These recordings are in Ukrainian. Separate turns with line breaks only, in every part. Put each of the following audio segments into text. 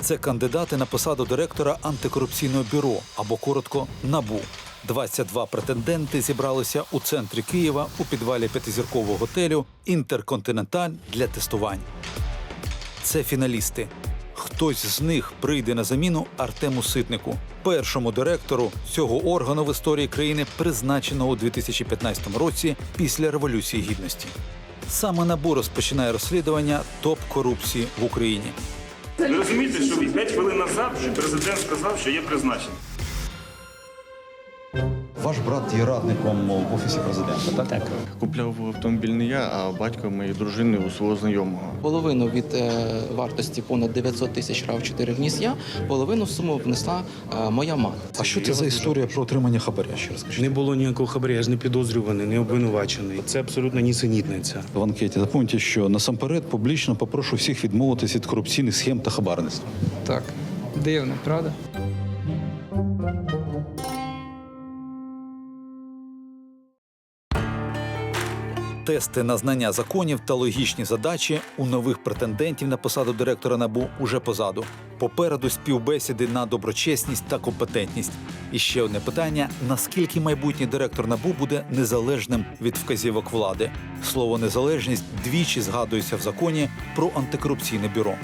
Це кандидати на посаду директора антикорупційного бюро або коротко НАБУ. 22 претенденти зібралися у центрі Києва у підвалі п'ятизіркового готелю Інтерконтиненталь для тестувань. Це фіналісти. Хтось з них прийде на заміну Артему Ситнику, першому директору цього органу в історії країни, призначеного у 2015 році після революції гідності. Саме НАБУ розпочинає розслідування топ корупції в Україні.
Ви розумієте, що 5 хвилин назад вже президент сказав, що є призначення.
Ваш брат є радником в офісі президента, так?
Так.
Купляв автомобіль не я, а батько моєї дружини у свого знайомого.
Половину від е, вартості понад 900 тисяч рав 4 вніс я, половину суму внесла е, моя мати.
А що це за історія про отримання хабаря? Ще розкажіть.
Не було ніякого хабаря, я ж не підозрюваний, не обвинувачений. Це абсолютно нісенітниця.
В анкеті запам'ятайте, що насамперед публічно попрошу всіх відмовитись від корупційних схем та хабарництва.
Так, дивно, правда?
Тести на знання законів та логічні задачі у нових претендентів на посаду директора НАБУ уже позаду. Попереду співбесіди на доброчесність та компетентність. І ще одне питання: наскільки майбутній директор НАБУ буде незалежним від вказівок влади? Слово незалежність двічі згадується в законі про антикорупційне бюро.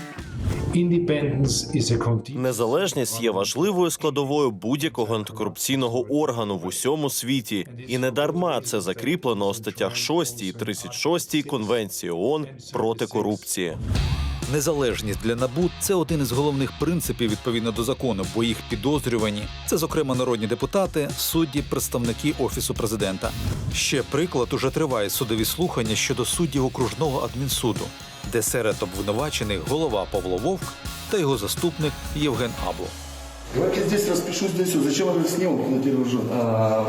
Незалежність є важливою складовою будь-якого антикорупційного органу в усьому світі, і не дарма це закріплено у статтях 6 і 36 Конвенції ООН проти корупції.
Незалежність для набу це один із головних принципів відповідно до закону, бо їх підозрювані це, зокрема, народні депутати, судді, представники офісу президента. Ще приклад уже триває судові слухання щодо суддів окружного адмінсуду, де серед обвинувачених голова Павло Вовк та його заступник Євген Абло.
Давайте здесь распишусь, здесь. Зачем он снял на телевизор?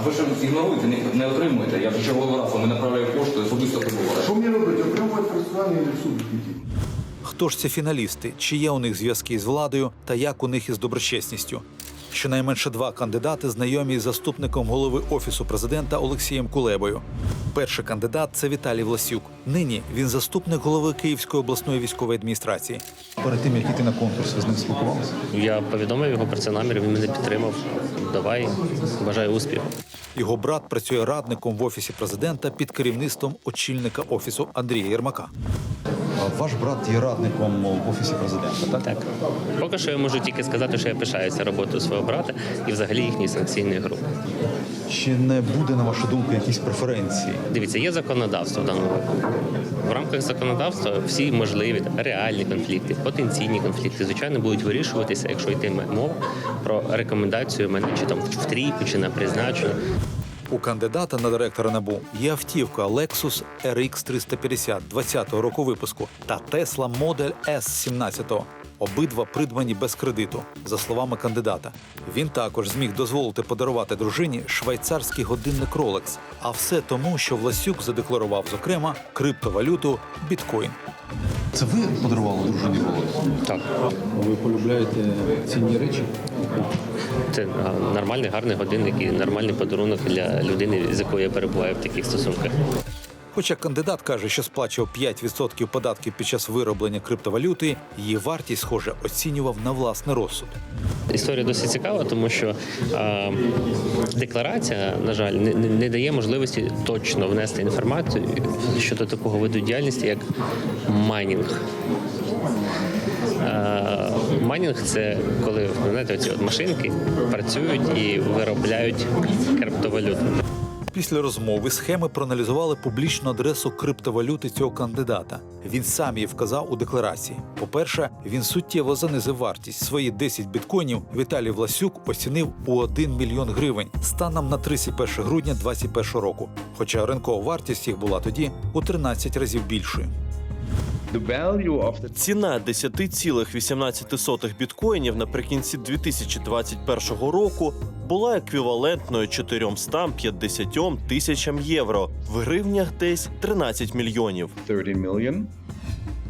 Ви ж ігноруєте, не, не отримуєте. Я вже черговий раз вам направляю пошту, особисто прибуваю.
Что мне робить? Окремувати процесуальний суд?
Хто ж ці фіналісти? Чи є у них зв'язки з владою та як у них із доброчесністю? Щонайменше два кандидати знайомі із заступником голови офісу президента Олексієм Кулебою. Перший кандидат це Віталій Власюк. Нині він заступник голови Київської обласної військової адміністрації. Перед тим як йти на конкурс, ви з ним спілкувалися.
Я повідомив його про це намір, він мене підтримав. Давай, бажаю успіху.
Його брат працює радником в офісі президента під керівництвом очільника офісу Андрія Єрмака. Ваш брат є радником в офісі президента, так?
Так. Поки що я можу тільки сказати, що я пишаюся роботою свого брата і взагалі їхньої санкційної групи.
Чи не буде, на вашу думку, якісь преференції?
Дивіться, є законодавство в даному випадку. В рамках законодавства всі можливі реальні конфлікти, потенційні конфлікти, звичайно, будуть вирішуватися, якщо йтиме мова про рекомендацію мене чи там в трійку, чи на призначення.
У кандидата на директора НАБУ є автівка Lexus RX 350 20-го року випуску та Tesla Model S 17-го. Обидва придбані без кредиту, за словами кандидата. Він також зміг дозволити подарувати дружині швейцарський годинник Rolex. А все тому, що Власюк задекларував, зокрема, криптовалюту біткоін. Це ви подарували дружині Rolex?
Так,
Ви полюбляєте цінні речі?
Це нормальний, гарний годинник і нормальний подарунок для людини, з якою я перебуваю в таких стосунках.
Хоча кандидат каже, що сплачував 5% податків під час вироблення криптовалюти, її вартість, схоже, оцінював на власний розсуд.
Історія досить цікава, тому що е, декларація, на жаль, не, не дає можливості точно внести інформацію щодо такого виду діяльності, як майнінг. Е, майнінг це коли знаєте, ці от машинки працюють і виробляють криптовалюту.
Після розмови схеми проаналізували публічну адресу криптовалюти цього кандидата. Він сам її вказав у декларації. По-перше, він суттєво занизив вартість. Свої 10 біткоїнів Віталій Власюк оцінив у 1 мільйон гривень станом на 31 грудня 2021 року. Хоча ринкова вартість їх була тоді у 13 разів більшою.
Ціна 10,18 біткоїнів наприкінці 2021 року була еквівалентною 450 тисячам євро в гривнях десь 13 мільйонів.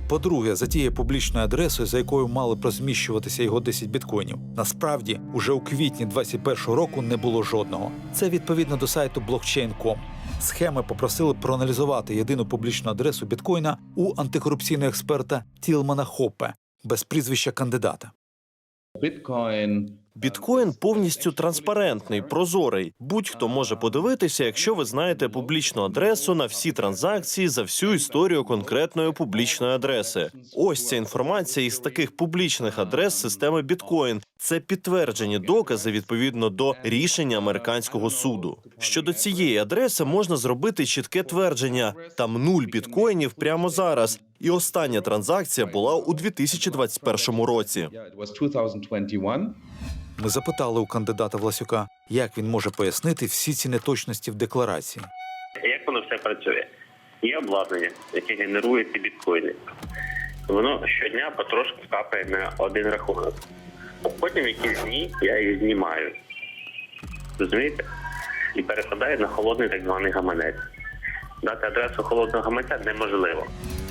По-друге, за тією публічною адресою, за якою мали б розміщуватися його 10 біткоїнів, насправді уже у квітні 2021 року не було жодного. Це відповідно до сайту blockchain.com. Схеми попросили проаналізувати єдину публічну адресу біткоїна у антикорупційного експерта Тілмана Хоппе без прізвища кандидата.
Bitcoin
Біткоін повністю транспарентний, прозорий. Будь-хто може подивитися, якщо ви знаєте публічну адресу на всі транзакції за всю історію конкретної публічної адреси. Ось ця інформація із таких публічних адрес системи біткоін. Це підтверджені докази відповідно до рішення американського суду. Щодо цієї адреси можна зробити чітке твердження: там нуль біткоїнів прямо зараз. І остання транзакція була у 2021 році.
Yeah, it was 2021.
Ми запитали у кандидата Власюка, як він може пояснити всі ці неточності в декларації.
Як воно все працює? Є обладнання, яке генерує ці біткоїни. Воно щодня потрошку капає на один рахунок. Потім якісь дні я їх знімаю. Розумієте? І перекладаю на холодний так званий гаманець. Дати адресу холодного гаманця неможливо.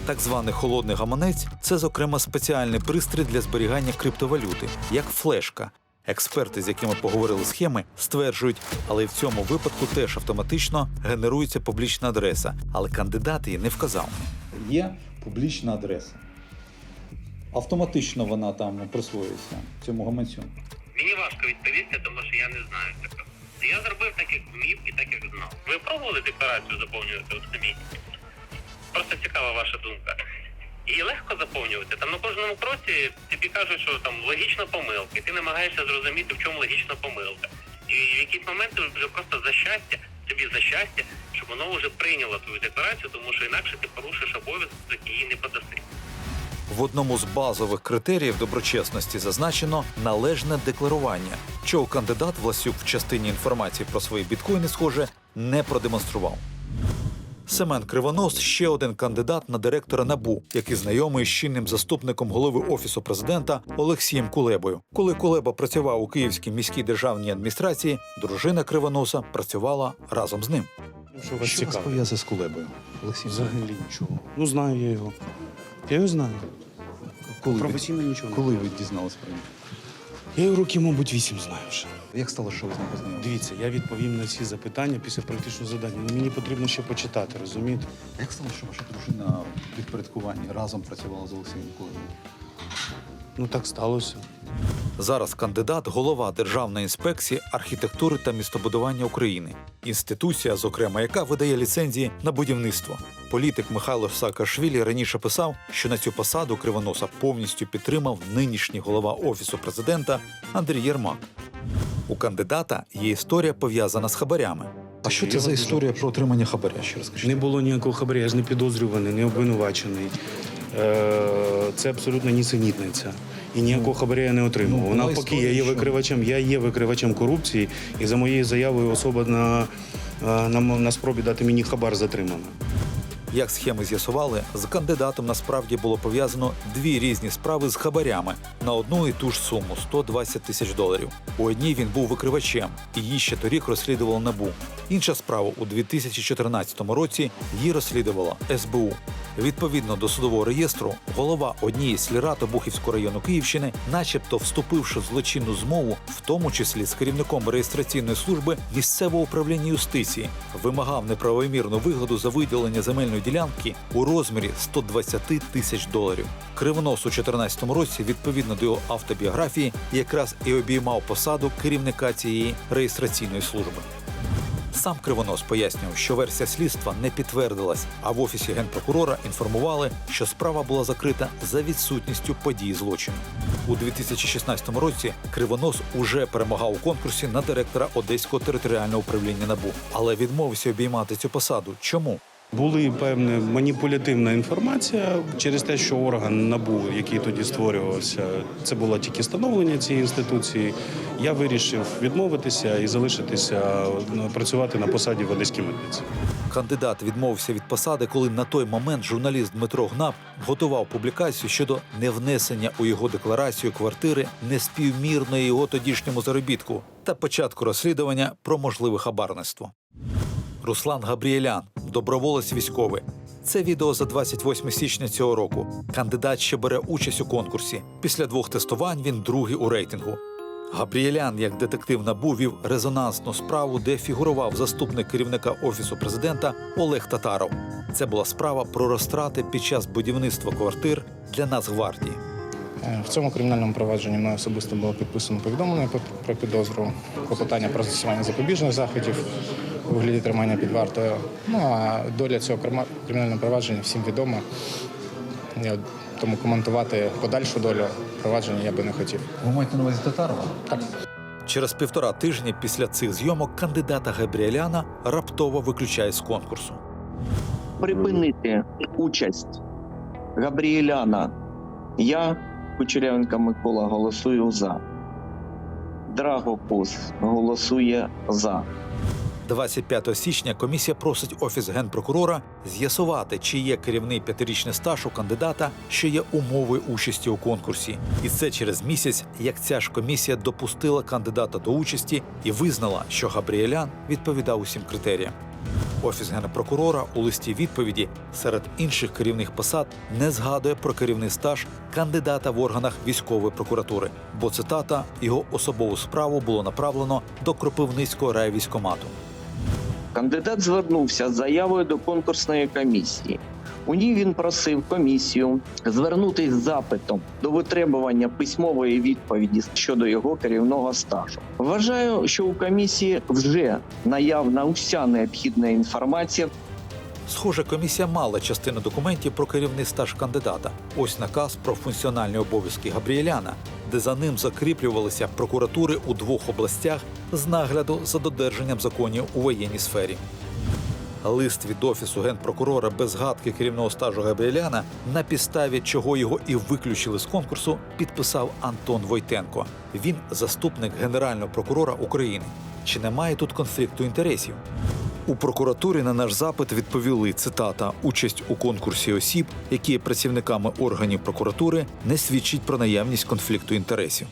Так званий холодний гаманець це, зокрема, спеціальний пристрій для зберігання криптовалюти, як флешка. Експерти, з якими поговорили схеми, стверджують, але й в цьому випадку теж автоматично генерується публічна адреса, але кандидат її не вказав. Є публічна адреса. Автоматично вона там присвоюється цьому гаманцю.
Мені важко відповісти, тому що я не знаю цього. Я зробив так, як вмів і так, як знав. Ви пробували декларацію заповнювати у самі? Просто цікава ваша думка. Її легко заповнювати. Там на кожному кроці тобі кажуть, що там логічна помилка, і ти намагаєшся зрозуміти, в чому логічна помилка. І в якісь моменти вже просто за щастя, тобі за щастя, щоб воно вже прийняло твою декларацію, тому що інакше ти порушиш обов'язок і її не подаси.
В одному з базових критеріїв доброчесності зазначено належне декларування, чого кандидат Власюк в частині інформації про свої біткоїни, схоже, не продемонстрував. Семен Кривонос ще один кандидат на директора НАБУ, який знайомий з чинним заступником голови офісу президента Олексієм Кулебою. Коли Кулеба працював у Київській міській державній адміністрації, дружина Кривоноса працювала разом з ним.
Що вас цікавить?
пов'язує з Кулебою? Олексій,
Взагалі нічого. Ну, знаю я його. Я його знаю.
коли,
Професійно нічого не
коли ви дізналися про нього?
Я його років, мабуть, вісім знаю вже.
Як стало, що ви з ним познайомилися?
Дивіться, я відповім на ці запитання після практичного завдання. Ну, мені потрібно ще почитати, розумієте?
Як стало, що ваша дружина в підпорядкуванні разом працювала з Олексієм Кулебою?
Ну так сталося.
Зараз кандидат голова Державної інспекції архітектури та містобудування України, інституція, зокрема, яка видає ліцензії на будівництво. Політик Михайло Саакашвілі раніше писав, що на цю посаду кривоноса повністю підтримав нинішній голова офісу президента Андрій Єрмак. У кандидата є історія пов'язана з хабарями. А що це за історія про отримання хабаря? Ще розкажіть.
Не було ніякого хабаря, я ж не підозрюваний, не обвинувачений. Е, Це абсолютно нісенітниця. І ніякого хабаря я не отримав.
ну, була
Навпаки, я є викривачем, я є викривачем корупції, і за моєю заявою особа на, е, на, на спробі дати мені хабар затримана.
Як схеми з'ясували, з кандидатом насправді було пов'язано дві різні справи з хабарями на одну і ту ж суму 120 тисяч доларів. У одній він був викривачем, і її ще торік розслідувало набу. Інша справа у 2014 році її розслідувала СБУ. Відповідно до судового реєстру, голова однієї з слірат району Київщини, начебто вступивши в злочинну змову, в тому числі з керівником реєстраційної служби місцевого управління юстиції, вимагав неправомірну вигоду за виділення земельної ділянки у розмірі 120 тисяч доларів. Кривонос у 2014 році, відповідно до його автобіографії, якраз і обіймав посаду керівника цієї реєстраційної служби. Сам Кривонос пояснював, що версія слідства не підтвердилась, а в офісі генпрокурора інформували, що справа була закрита за відсутністю подій злочину. У 2016 році Кривонос уже перемагав у конкурсі на директора Одеського територіального управління НАБУ, але відмовився обіймати цю посаду. Чому?
Були певна маніпулятивна інформація через те, що орган НАБУ, який тоді створювався, це було тільки становлення цієї інституції. Я вирішив відмовитися і залишитися ну, працювати на посаді в Одеській митниці.
Кандидат відмовився від посади, коли на той момент журналіст Дмитро Гнап готував публікацію щодо невнесення у його декларацію квартири неспівмірної його тодішньому заробітку та початку розслідування про можливе хабарництво. Руслан Габріелян, доброволець військовий. Це відео за 28 січня цього року. Кандидат ще бере участь у конкурсі. Після двох тестувань він другий у рейтингу. Габріелян, як детектив НАБУ, вів резонансну справу, де фігурував заступник керівника офісу президента Олег Татаров. Це була справа про розтрати під час будівництва квартир для Нацгвардії.
Е, В цьому кримінальному провадженні мною особисто було підписано повідомлення про- про підозру, клопотання про застосування запобіжних заходів у вигляді тримання під вартою. Ну а доля цього крима- кримінального провадження всім відома. Я тому коментувати подальшу долю провадження я би не хотів.
Ви маєте на увазі Татарова?
Так.
Через півтора тижні після цих зйомок кандидата Габріеляна раптово виключають з конкурсу.
припинити участь Габріеляна. Я, Кучерявенко Микола, голосую за. Драгопус голосує за.
25 січня комісія просить офіс генпрокурора з'ясувати, чи є керівний п'ятирічний стаж у кандидата, що є умовою участі у конкурсі. І це через місяць, як ця ж комісія допустила кандидата до участі і визнала, що Габріелян відповідав усім критеріям. Офіс генпрокурора у листі відповіді серед інших керівних посад не згадує про керівний стаж кандидата в органах військової прокуратури, бо цитата його особову справу було направлено до Кропивницького райвійськомату.
Кандидат звернувся з заявою до конкурсної комісії. У ній він просив комісію звернутися з запитом до витребування письмової відповіді щодо його керівного стажу. Вважаю, що у комісії вже наявна уся необхідна інформація
Схоже, комісія мала частину документів про керівний стаж кандидата. Ось наказ про функціональні обов'язки Габріеляна, де за ним закріплювалися прокуратури у двох областях з нагляду за додержанням законів у воєнній сфері. Лист від офісу генпрокурора без згадки керівного стажу Габріеляна, на підставі чого його і виключили з конкурсу, підписав Антон Войтенко. Він заступник генерального прокурора України. Чи немає тут конфлікту інтересів? У прокуратурі на наш запит відповіли цитата: участь у конкурсі осіб, які є працівниками органів прокуратури, не свідчить про наявність конфлікту інтересів.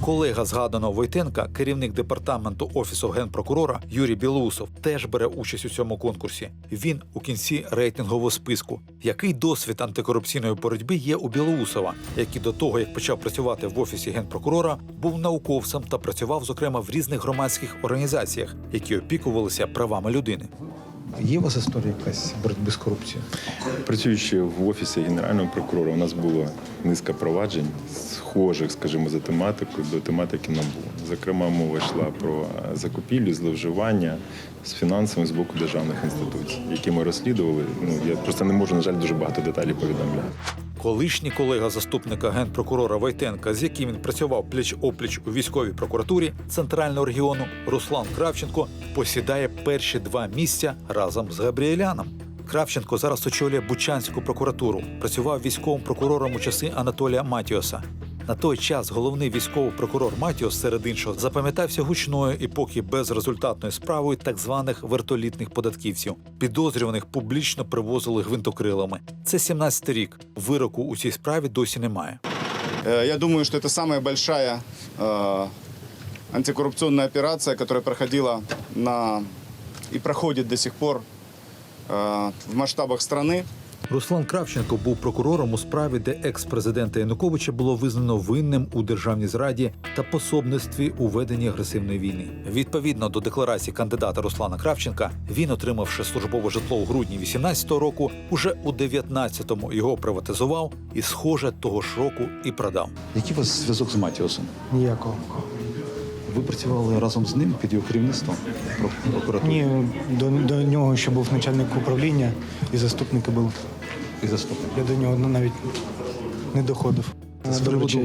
Колега згаданого Войтенка, керівник департаменту офісу генпрокурора Юрій Білоусов, теж бере участь у цьому конкурсі. Він у кінці рейтингового списку. Який досвід антикорупційної боротьби є у Білоусова, який до того, як почав працювати в офісі генпрокурора, був науковцем та працював, зокрема, в різних громадських організаціях, які опікувалися правами людини.
Є у вас історія якась боротьби з корупцією?
Працюючи в офісі генерального прокурора, у нас було низка проваджень, схожих, скажімо, за тематикою до тематики НАБУ. Зокрема, мова йшла про закупівлю, закупівлі, зловживання з фінансами з боку державних інституцій, які ми розслідували. Ну я просто не можу, на жаль, дуже багато деталей повідомляти.
Колишній колега заступника генпрокурора Войтенка, з яким він працював пліч-опліч у військовій прокуратурі центрального регіону, Руслан Кравченко посідає перші два місця разом з Габріеляном. Кравченко зараз очолює Бучанську прокуратуру. Працював військовим прокурором у часи Анатолія Матіоса. На той час головний військовий прокурор Матіос, серед іншого, запам'ятався гучною і поки безрезультатною справою так званих вертолітних податківців. Підозрюваних публічно привозили гвинтокрилами. Це 17-й рік. Вироку у цій справі досі немає.
Э, Я думаю, что это самая большая э, антикоррупционная операция, которая проходила на и проходит до сих пор э, в масштабах страны.
Руслан Кравченко був прокурором у справі, де екс-президента Януковича було визнано винним у державній зраді та пособництві у веденні агресивної війни. Відповідно до декларації кандидата Руслана Кравченка, він, отримавши службове житло у грудні 18-го року, уже у 19-му його приватизував і, схоже, того ж року і продав.
Який у вас зв'язок з Матіосом?
Ніякого.
Ви працювали разом з ним під його керівництвом Про- прокуратури?
Ні, до, до нього ще був начальник управління і заступник був.
І заступник.
Я до нього навіть не доходив.
З приводу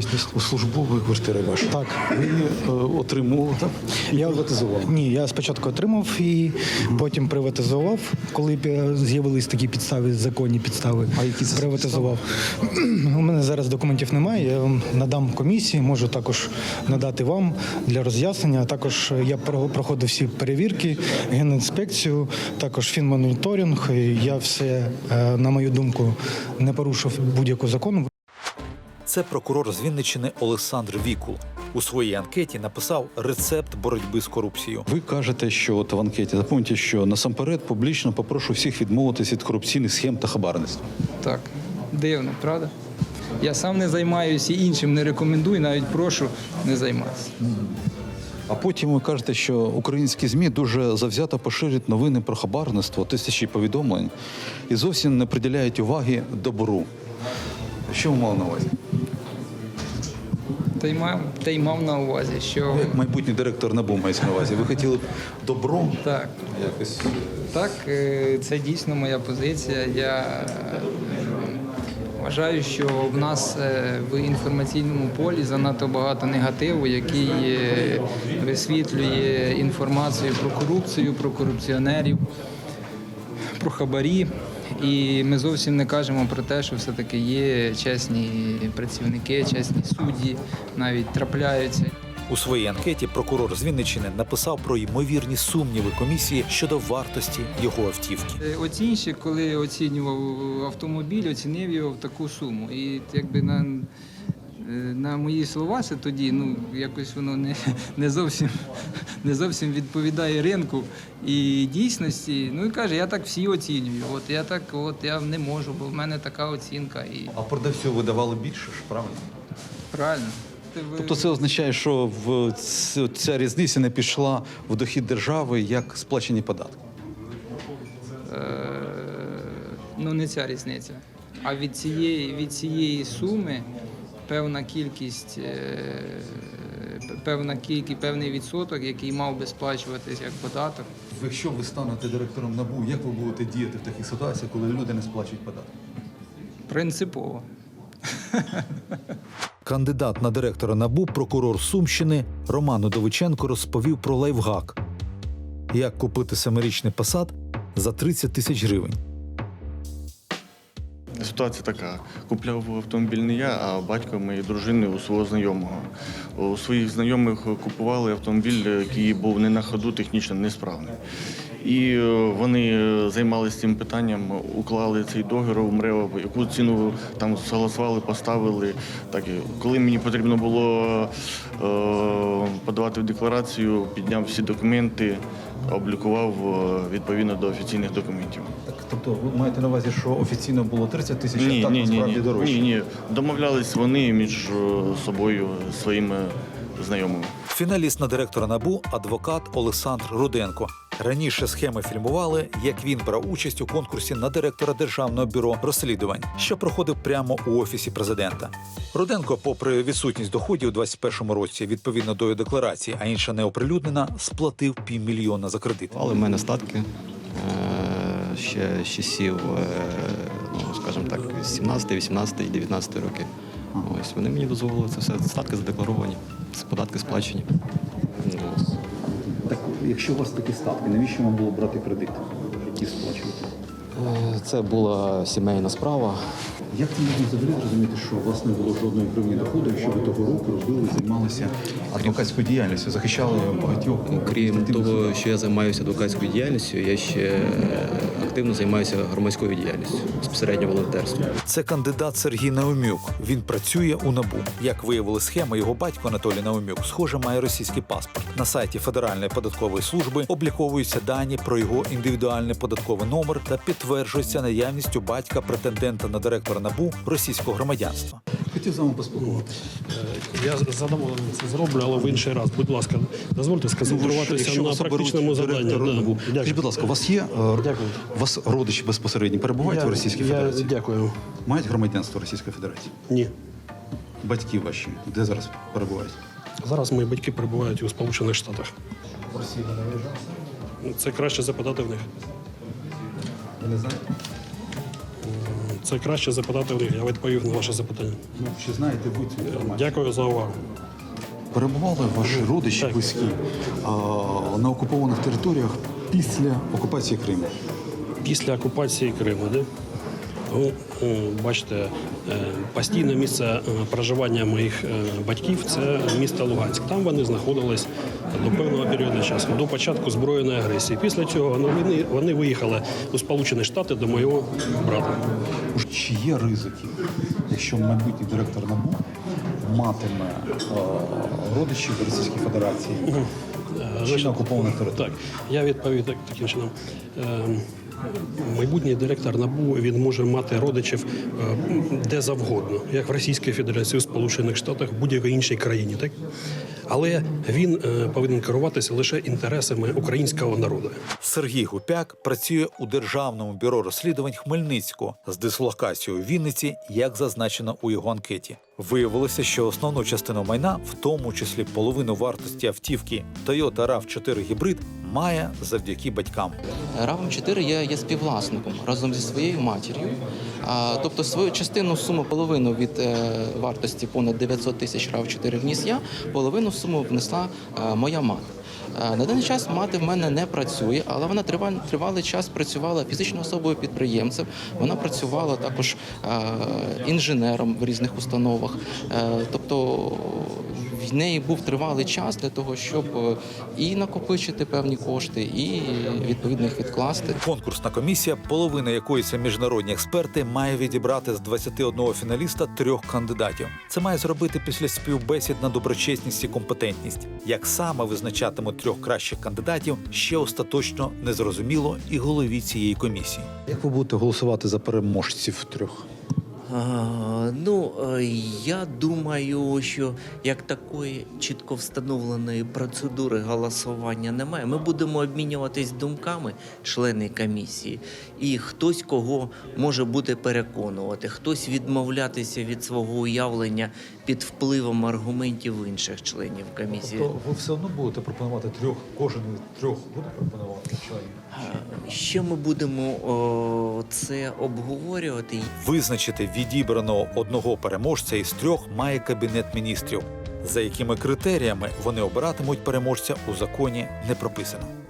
службової квартири вашої.
Так.
Ви е, отримували так?
Я приватизував. Ні, я спочатку отримав і потім приватизував, коли е, з'явились такі підстави, законні підстави.
А які це
приватизував? У мене зараз документів немає. Я вам надам комісії, можу також надати вам для роз'яснення. Також я про- проходив всі перевірки, генінспекцію, також фінмоніторинг. Я все, е, на мою думку, не порушив будь-якого закону.
Це прокурор з Вінниччини Олександр Вікул. У своїй анкеті написав рецепт боротьби з корупцією.
Ви кажете, що от в анкеті запам'ятайте, що насамперед публічно попрошу всіх відмовитися від корупційних схем та хабарництва.
Так, дивно, правда? Я сам не займаюся і іншим не рекомендую, навіть прошу не займатися.
А потім ви кажете, що українські ЗМІ дуже завзято поширюють новини про хабарництво, тисячі повідомлень і зовсім не приділяють уваги добру. Що ви мали на увазі?
Та й мав, та й мав на увазі, що
Як майбутній директор НАБУ мається на увазі. Ви хотіли б добром
так,
якось
так, е, це дійсно моя позиція. Я е, вважаю, що в нас е, в інформаційному полі занадто багато негативу, який висвітлює інформацію про корупцію, про корупціонерів, про хабарі. І ми зовсім не кажемо про те, що все-таки є чесні працівники, чесні судді, навіть трапляються.
У своїй анкеті прокурор з Вінниччини написав про ймовірні сумніви комісії щодо вартості його автівки.
Е, Оцінщик, коли оцінював автомобіль, оцінив його в таку суму. І якби на, на мої слова це тоді ну, якось воно не, не, зовсім, не зовсім відповідає ринку і дійсності. Ну і каже, я так всі оцінюю. От я так, от я не можу, бо в мене така оцінка. І
а продавцю видавали більше ж, правильно?
правильно.
Тобто це означає, що в ця різниця не пішла в дохід держави як сплачені податки.
Е, ну не ця різниця. А від цієї, від цієї суми певна кількість, е, певна кількість, певний відсоток, який мав би сплачуватись як податок.
Якщо ви станете директором НАБУ, як ви будете діяти в таких ситуаціях, коли люди не сплачують податки?
Принципово.
Кандидат на директора НАБУ, прокурор Сумщини Роман Удовиченко розповів про лайфхак, як купити семирічний посад за 30 тисяч гривень.
Ситуація така: купляв автомобіль не я, а батько моєї дружини у свого знайомого. У своїх знайомих купували автомобіль, який був не на ходу, технічно несправний. І е, вони е, займалися цим питанням, уклали цей договір у МРЕО, яку ціну там согласували, поставили. Так, коли мені потрібно було е, подавати в декларацію, підняв всі документи, облікував е, відповідно до офіційних документів.
Так, тобто ви маєте на увазі, що офіційно було 30 тисяч, а так
ні, ні,
насправді
ні,
дорожче?
ні, ні. Домовлялись вони між собою, своїми знайомими.
Фіналіст на директора НАБУ адвокат Олександр Руденко. Раніше схеми фільмували, як він брав участь у конкурсі на директора Державного бюро розслідувань, що проходив прямо у офісі президента. Руденко, попри відсутність доходів у 2021 році, відповідно до його декларації, а інша не оприлюднена, сплатив півмільйона за кредит.
Але в мене статки е, ще з часів, е, ну, скажімо так, 17, 18 і 19 роки. Ось вони мені дозволили це все. Статки задекларовані, податки сплачені.
Якщо у вас такі статки, навіщо вам було брати кредит, які сплачувати?
Е, Це була сімейна справа.
Як це можна взагалі зрозуміти, що у вас не було жодної гривні доходу, якщо ви того року робили, займалися адвокатською діяльністю, захищали багатьох?
Крім того, що я займаюся адвокатською діяльністю, я ще активно займаюся громадською діяльністю, безпосередньо волонтерством.
Це кандидат Сергій Наумюк. Він працює у НАБУ. Як виявили схеми, його батько Анатолій Наумюк, схоже, має російський паспорт. На сайті Федеральної податкової служби обліковуються дані про його індивідуальний податковий номер та підтверджується наявність у батька претендента на директора НАБУ російського громадянства.
Хотів з вами поспілкуватися.
Я задоволений це зроблю, але в інший раз. Будь ласка, дозвольте сконцентруватися на практичному завданні. Да.
Скажіть, будь ласка, у вас є е,
Дякую.
у вас родичі безпосередньо перебувають
Я-
в Російській
я
Федерації?
Дякую.
Мають громадянство Російської Федерації?
Ні.
Батьки ваші, де зараз перебувають?
Зараз мої батьки перебувають у Сполучених Штатах.
В Росії не?
Це краще запитати в них.
Ви не знаєте?
Це краще запитати в них. Я відповів на ваше запитання.
Ну, чи знаєте ви цю інформацію?
Дякую за увагу.
Перебували ваші родичі близькі а, на окупованих територіях після окупації Криму.
Після окупації Криму, де? Ну, е, бачите, постійне місце е, проживання моїх е, батьків це місто Луганськ. Там вони знаходились до певного періоду часу, до початку збройної агресії. Після цього вони, вони виїхали у Сполучені Штати до моєго брата.
Чи є ризики, якщо майбутній директор НАБУ матиме е, родичів в Російській Федерації чи на окупованих територіях?
Так, я відповів так, таким чином. Майбутній директор НАБУ він може мати родичів е, де завгодно, як в Російській Федерації, у Сполучених Штатах, в будь-якій іншій країні, так? Але він е, повинен керуватися лише інтересами українського народу.
Сергій Гупяк працює у Державному бюро розслідувань Хмельницького з дислокацією у Вінниці, як зазначено у його анкеті. Виявилося, що основну частину майна, в тому числі половину вартості автівки Toyota RAV4 гібрид, має завдяки батькам.
rav 4 я є співвласником разом зі своєю матір'ю. Тобто свою частину суму половину від е, вартості понад 900 тисяч рав 4 вніс я, половину суму внесла е, моя мати. На даний час мати в мене не працює, але вона тривалий, час працювала фізичною особою підприємцем. Вона працювала також інженером в різних установах. Е, тобто в неї був тривалий час для того, щоб е, і накопичити певні кошти, і відповідно їх відкласти.
Конкурсна комісія, половина якої це міжнародні експерти, має відібрати з 21 фіналіста трьох кандидатів. Це має зробити після співбесід на доброчесність і компетентність. Як саме визначатимуть трьох кращих кандидатів, ще остаточно не зрозуміло і голові цієї комісії.
Як ви будете голосувати за переможців трьох?
А, Ну, е, я думаю, що як такої чітко встановленої процедури голосування немає. Ми будемо обмінюватись думками, члени комісії, і хтось кого може буде переконувати, хтось відмовлятися від свого уявлення під впливом аргументів інших членів комісії.
Тобто ви все одно будете пропонувати трьох, кожен із трьох буде пропонувати членів?
Ще ми будемо о, це обговорювати.
Визначити відібраного одного переможця із трьох має кабінет міністрів. За якими критеріями вони обиратимуть переможця у законі не прописано.